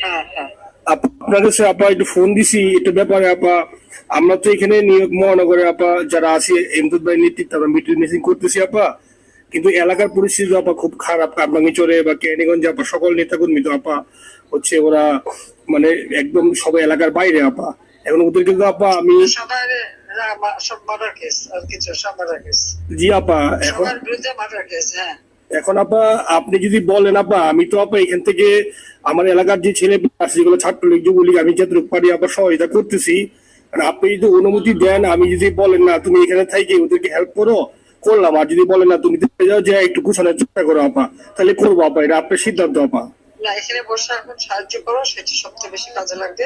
হ্যাঁ হ্যাঁ। আপনার কাছে আপা একটু ফোন দিছি এটা ব্যাপারে আপা আমরা তো এখানে নিয়োগ মহানগরে আপা যারা আছি এমদুদ ভাই নেতৃত্বে আমরা মিটিং মিটিং করতেছি আপা। কিন্তু এলাকার পরিস্থিতি আপা খুব খারাপ চরে বা কেরানীগঞ্জে আপা সকল নেতাকর্মী তো আপা হচ্ছে ওরা মানে একদম সবাই এলাকার বাইরে আপা। এখন ওদের কিন্তু আপা আমি সব সব জি আপা এখন বিরুদ্ধে মার্ডার কেস হ্যাঁ। এখন আপা আপনি যদি বলেন আপা আমি তো আপা এখান থেকে আমার এলাকার যে ছেলে আছে যেগুলো ছাত্রলীগ যুবলীগ আমি যতটুকু পারি আবার সহায়তা করতেছি আর আপনি যদি অনুমতি দেন আমি যদি বলেন না তুমি এখানে থাকি ওদেরকে হেল্প করো করলাম। আর যদি বলেন না তুমি দেখে যাও যে একটু গুছানোর চেষ্টা করো আপা তাহলে করব আপা এটা আপনার সিদ্ধান্ত আপা। না এখানে বসে এখন সাহায্য করো সেটা সবচেয়ে বেশি কাজে লাগবে।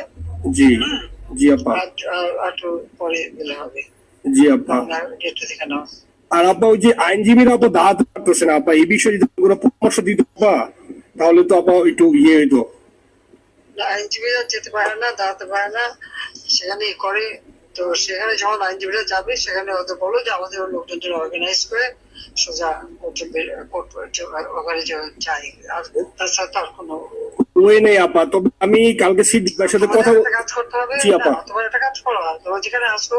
জি জি আপা। আর পরে দিলে হবে। জি আপা। না, দেখে নাও। আর আপা ওই যে আইনজীবীরা আপা দাঁড়াতে পারতেছে না আপা এই বিষয়ে যদি কোনো পরামর্শ দিতে আপা তাহলে তো আপা একটু ইয়ে হইতো। আইনজীবীরা যেতে পারে না দাঁড়াতে পারে না সেখানে করে। তো সেখানে যখন আইনজীবীরা যাবে সেখানে ওদের বলো যে আমাদের লোকজন অর্গানাইজ করে সোজা কোর্টে যাই আর তাছাড়া তো আর কোনো ওয়ে নেই আপা তবে আমি কালকে সিদ্দিক ভাইয়ের সাথে কথা কাজ করতে হবে। জি, আপা। তোমার একটা কাজ করো। তোমার যেখানে আসো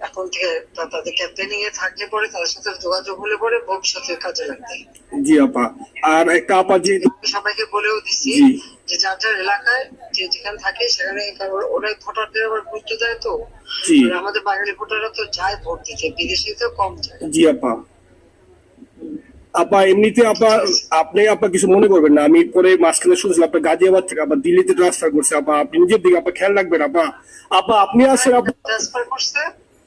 এখন থেকে তাদের ক্যাম্পেনিং এ থাকলে পরে তাদের সাথে যোগাযোগ হলে পরে ভবিষ্যতে কাজে লাগবে। জি আপা। আর একটা আপা আমি সবাইকে বলেও দিছি যে যার যার এলাকায় যে যেখানে থাকে সেখানে ভোটারদের আবার গুরুত্ব দেয় তো। আমাদের বাঙালি ভোটাররা তো যায় ভোট দিতে বিদেশে তো কম যায়। জি আপা। আপা এমনিতে আপা আপনি আপা কিছু মনে করবেন না। আমি পরে মাঝখানে শুনছিলাম আপনার গাজিয়াবাদ থেকে আবার দিল্লিতে ট্রান্সফার করছে। আপা আপনি নিজের দিকে আপা খেয়াল রাখবেন আপা। আপা আপনি আছেন আপা ট্রান্সফার করছে?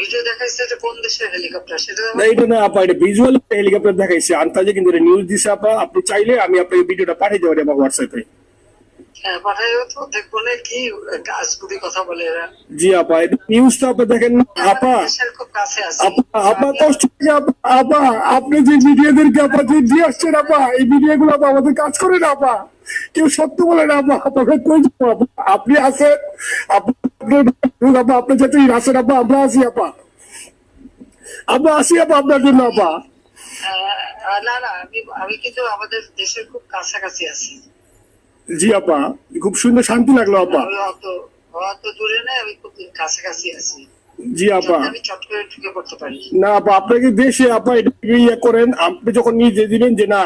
ভিডিও দেখাইছে যে কোন দেশের হেলিকপ্টার সেটা না এটা না আপা এটা ভিজুয়াল হেলিকপ্টার দেখাইছে। আন্তাজে কিন্তু এটা নিউজ দিছে আপা। আপনি চাইলে আমি আপনাকে ভিডিওটা পাঠিয়ে দেবো আমার হোয়াটসঅ্যাপে হ্যাঁ জি আপা আপনি দেখেন না। আপা দেশের খুব কাছে আছে। আপা আপা কষ্ট আপা আপা আপনি যে মিডিয়াদেরকে আপা যে দিয়ে আসছেন আপা এই মিডিয়া গুলো আমাদের কাজ করে না আপা। কেউ সত্য বলে না আপা। আপনাকে কই আপনি আছেন আপনার আপা আপনি যাতে আছেন আপা আমরা আছি আপা। আমরা আছি আপা আপনার জন্য আপা। না না আমি আমি কিন্তু আমাদের দেশের খুব কাছাকাছি আছি। জি আপা খুব সুন্দর শান্তি লাগল আপা। অত দূরে না আমি খুব কাছাকাছি আছি। জি আপা। না আপা আপনাকে দেশে আপা এটা ইয়ে করেন? আপনি যখন নিজে দিবেন যে না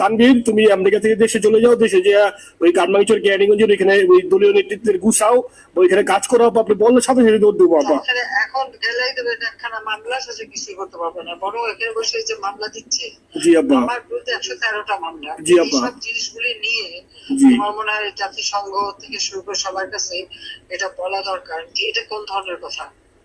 তানভীর তুমি আমেরিকা থেকে দেশে চলে যাও দেশে যে ওই কারমাইচর ক্যারিগঞ্জের এখানে ওই দলীয় নেতৃত্বের গুছাও ওইখানে কাজ করো আপা আপনি বললে সাথে সাথে দৌড় দেবো আপা। এখন গেলেই দেবে একখানা মামলা আছে কিছুই করতে পারবে না বরং এখানে বসে যে মামলা দিচ্ছে। জি আপা। আমার বিরুদ্ধে একশো তেরোটা মামলা। জি, আপা। সব জিনিসগুলি নিয়ে। আমার মনে হয় জাতিসংঘ থেকে শুরু করে সবার কাছে এটা বলা দরকার যে এটা কোন ধরনের কথা?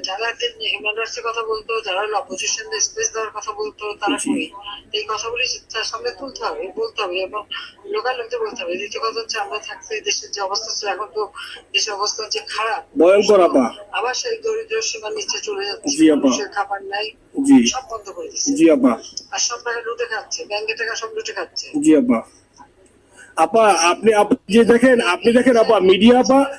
যারা হিউম্যান রাইটস এর কথা বলতো যারা অপোজিশন স্পেস দেওয়ার কথা বলতো তারা। এই কথাগুলি তার সামনে তুলতে হবে বলতে হবে এবং লোকাল লোকদের বলতে হবে। দ্বিতীয় কথা হচ্ছে আমরা থাকতে দেশের যে অবস্থা ছিল এখন তো দেশের অবস্থা হচ্ছে খারাপ। ভয়ঙ্কর আপা। আবার সেই দরিদ্র সীমার নিচে চলে যাচ্ছে মানুষের খাবার নাই সব বন্ধ করে দিচ্ছে। জি আপা। আর সব টাকা লুটে খাচ্ছে ব্যাংকে টাকা সব লুটে খাচ্ছে। জি আপা। আপা আপনি আপ- যে দেখেন আপনি দেখেন আপা মিডিয়া আপা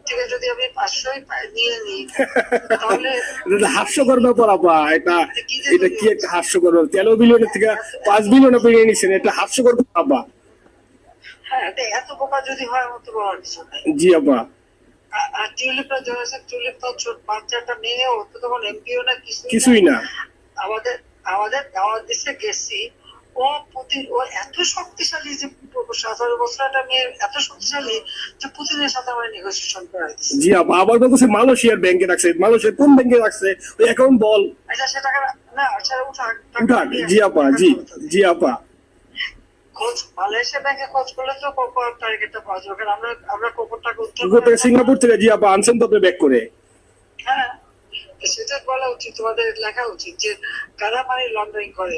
থেকে যদি আমি পাঁচশোই নিয়ে নিই তাহলে হাস্যকর ব্যাপার আপা। এটা এটা কি একটা হাস্যকর তেরো বিলিয়নের থেকে পাঁচ বিলিয়নে পেরিয়ে নিচ্ছেন এটা হাস্যকর আপা। হ্যাঁ এত বোকা যদি হয় আমার তো বলার কিছু নাই। জি আপা। টিউলিপটা জয়েছে টিউলিপ তো ছোট বাচ্চাটা মেয়ে ও তো তখন এমপিও না কিছুই না। আমাদের আমাদের দাওয়াত দিচ্ছে গেছি। ও প্রতি ও এত শক্তিশালী যে সতেরো বছর একটা মেয়ে এত শক্তিশালী যে পুতিনের সাথে আমার নেগোসিয়েশন দিচ্ছে জি আপা আবার বলতেছে মালয়েশিয়ার ব্যাংকে রাখছে মালয়েশিয়ার কোন ব্যাংকে রাখছে? ওই অ্যাকাউন্ট বল। আচ্ছা সে টাকা না আচ্ছা জি আপা জি জি আপা। খোঁজ মালয়েশিয়া ব্যাংকে খোঁজ করলে তো টার্গেটটা পাওয়া যাবে? আমরা আমরা উত্তর সিঙ্গাপুর থেকে জি আপা আনছেন তো আপনি ব্যাক করে। হ্যাঁ সেটা বলা উচিত তোমাদের লেখা উচিত যে কারা মানি লন্ডারিং করে?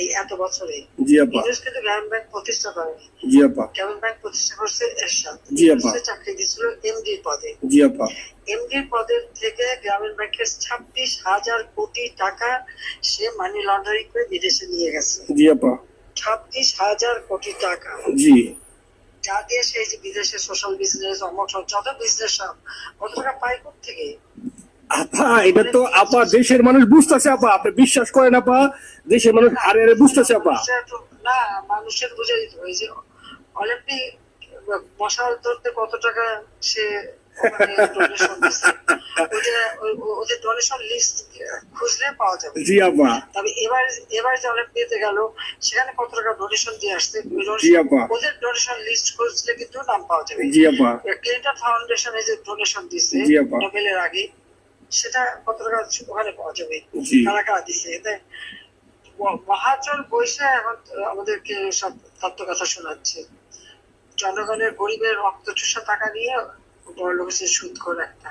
এই এত বছরে জি আপা। কিন্তু গ্রামীণ ব্যাংক প্রতিষ্ঠা করেনি। জি আপা। গ্রামীণ ব্যাংক প্রতিষ্ঠা করছে এরশাদ। জি, আপা। চাকরি দিয়েছিল এমডি পদে। জি আপা। এমডি পদের থেকে গ্রামীণ ব্যাংকের ছাব্বিশ হাজার কোটি টাকা সে মানি লন্ডারিং করে বিদেশে নিয়ে গেছে। জি আপা। ছাব্বিশ হাজার কোটি টাকা। জি। যা দিয়ে সেই যে বিদেশে সোশ্যাল বিজনেস সব যত বিজনেস সব কত টাকা পায় থেকে আপা এটা তো আপা দেশের মানুষ বুঝতেছে আপা আপনি বিশ্বাস করেন আপা দেশের মানুষ আরে আরে বুঝতেছে আপা। না মানুষের বুঝে দিতে হবে যে অলিম্পিক মশাল ধরতে কত টাকা সে ওদের ডোনেশন লিস্ট খুঁজলে পাওয়া যাবে। জি আপা। তবে এবার এবার যে অলিম্পিয়াতে গেল সেখানে কত টাকা ডোনেশন দিয়ে আসছে জি আপা। ওদের ডোনেশন লিস্ট খুঁজলে কিন্তু নাম পাওয়া যাবে। জি আপা। ক্লিন্টন ফাউন্ডেশনে যে ডোনেশন দিচ্ছে নোবেলের আগে। সেটা কত টাকা ওখানে পাওয়া যাবে। কারা কারা দিচ্ছে এতে মহাজন বৈশা এখন আমাদেরকে সব তত্ত্ব কথা শোনাচ্ছে। জনগণের গরিবের রক্ত চুষা টাকা নিয়ে বড় লোকের সুদ করে একটা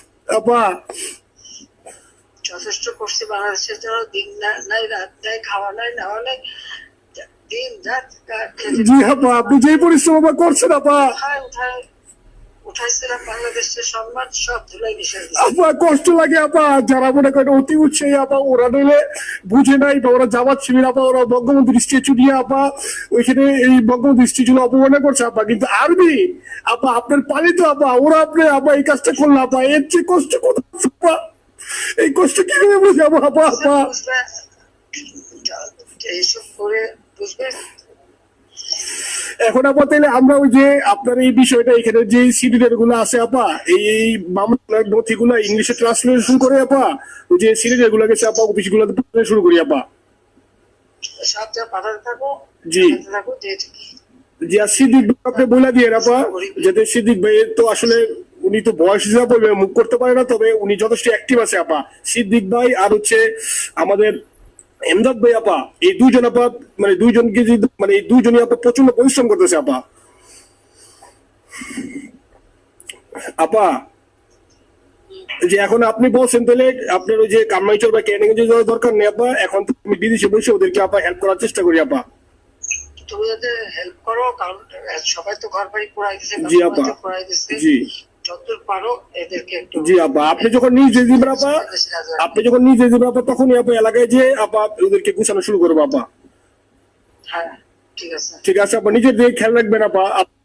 আপা। যথেষ্ট করছি বাংলাদেশের জন্য দিন না- নাই রাত নাই খাওয়া নাই নেওয়া নাই দিন রাত জি আপা আপনি যে পরিশ্রম করছেন আপা। আপা কষ্ট লাগে আপা যারা মনে করেন অতি উৎসাহী আপা ওরা নইলে বুঝে নাই বা ওরা জামাত শিবির আপা ওরা বঙ্গবন্ধুর স্ট্যাচু নিয়ে আপা ওইখানে এই বঙ্গবন্ধু স্ট্যাচু অপমানে করছে আপা কিন্তু আর্মি আপা আপনার পালিত আপা ওরা আপনি আপা এই কাজটা করল আপা এর চেয়ে কষ্ট কোথাও এই কষ্ট কীভাবে বুঝাবো আপা আপা এইসব করে বুঝবে এখন আপা তাহলে আমরা ওই যে আপনার এই বিষয়টা এখানে যে সিডিডারগুলো আছে আপা এই এই মামলার নথিগুলো ইংলিশে ট্রান্সলেশন করে আপা ওই যে সিডিডারগুলো গেছে আপা অফিসগুলো শুরু করি আপা জি। জি আর সিদ্দিক আপনি বলে দিয়ে আপা যাতে সিদ্দিক ভাই তো আসলে উনি তো বয়স হিসাবে মুখ করতে পারে না তবে উনি যথেষ্ট অ্যাক্টিভ আছে আপা সিদ্দিক ভাই আর হচ্ছে আমাদের এমদাদ ভাই আপা এই দুইজন আপা মানে দুইজনকে যদি মানে এই দুইজনই আপা প্রচণ্ড পরিশ্রম করতেছে আপা। আপা যে এখন আপনি বলছেন তাহলে আপনার ওই যে কামাইচর বা ক্যানিং যে যাওয়ার দরকার নেই আপা এখন তো আমি বিদেশে বসে ওদেরকে আপা হেল্প করার চেষ্টা করি আপা। তুমি হেল্প করো কারণ সবাই তো ঘর বাড়ি পড়াই দিছে জি আপা। পড়াই দিছে। জি। জি আপা আপনি যখন নিজে দিবেন আপা আপনি যখন নিজে দিবেন আপা তখনই আপা এলাকায় যে আপা ওদেরকে গুছানো শুরু করব আপা হ্যাঁ ঠিক আছে। আপা নিজের দিকে খেয়াল রাখবেন আপ-